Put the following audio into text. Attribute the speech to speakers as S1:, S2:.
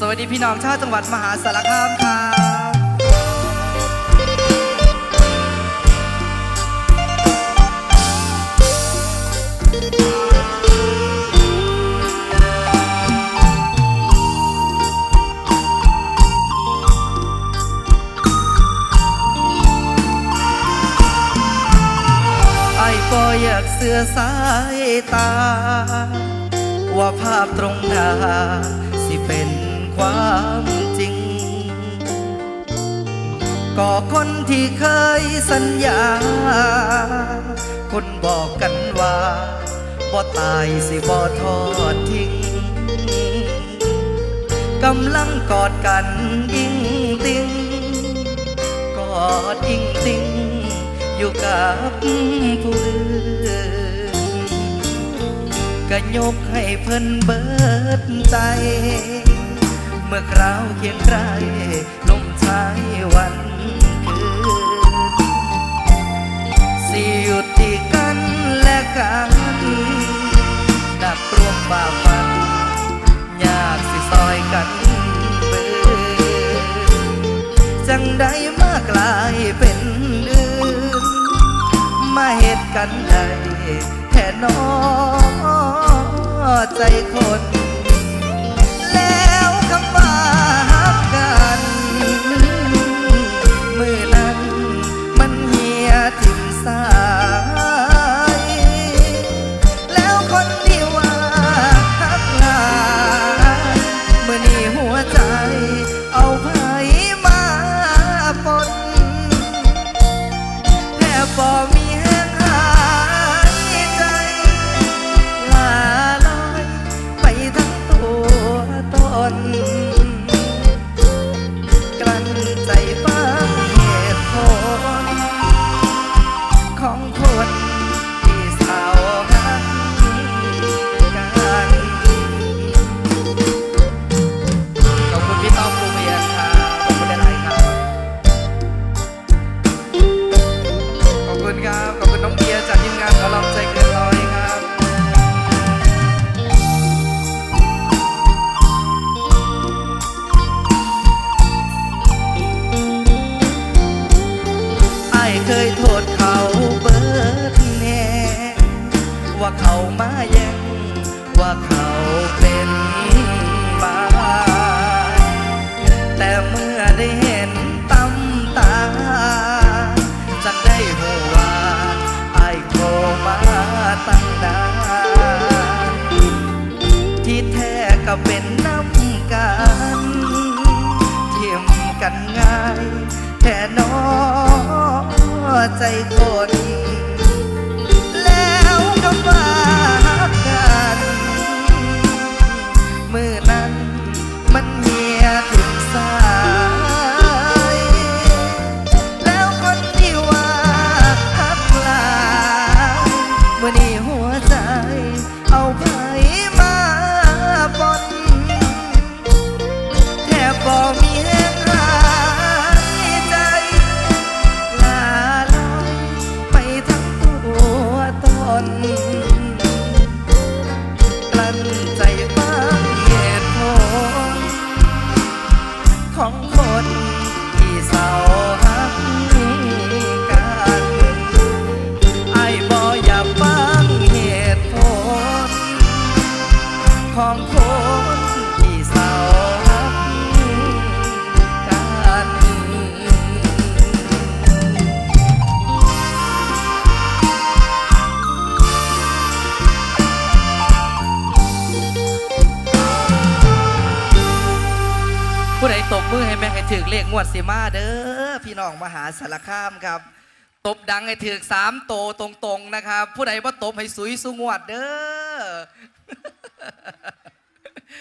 S1: สวัสดีพี่น้องชาวจังหวัดมหาสารคามครับไอ้ก็อยากเสือสายตา ว่าภาพตรงหน้าสิเป็น ความจริง ก็คนที่เคยสัญญา คนบอกกันว่าบ่ตายสิบ่ทอดทิ้ง กำลังกอดกันยิ่งติงกอดอิงติงอยู่กับผู้อื่นก็ยกให้เพิ่นเบิดใจ เมื่อคราวเคียงใครลมชายวันคืนสิหยุดที่กันและกันนักร่วมฝ่าฟันอยากสิซอยกันเบิดจังได้มากลายเป็นอื่น มาเหตุกันใดแค่นอใจคน แท เคยโทษเขาเบิดแน่ว่าเขามาแย่งว่าเขาเป็นบ้าแต่เมื่อได้เห็นตำตาจักได้หัวว่าไอ้โทรมาตั้งนานที่แท้ก็เป็นน้ำกันเทียมกันง่ายแค่นอ ใจคนแล้วก็มา ของ ตบมือให้แม่ให้ถือเลขงวดสิมาเด้อพี่น้องมหาสารคามครับ ตบดังให้ถือสามโตตรงๆนะครับ ผู้ใดว่าตบให้สุยสุงวดเด้อ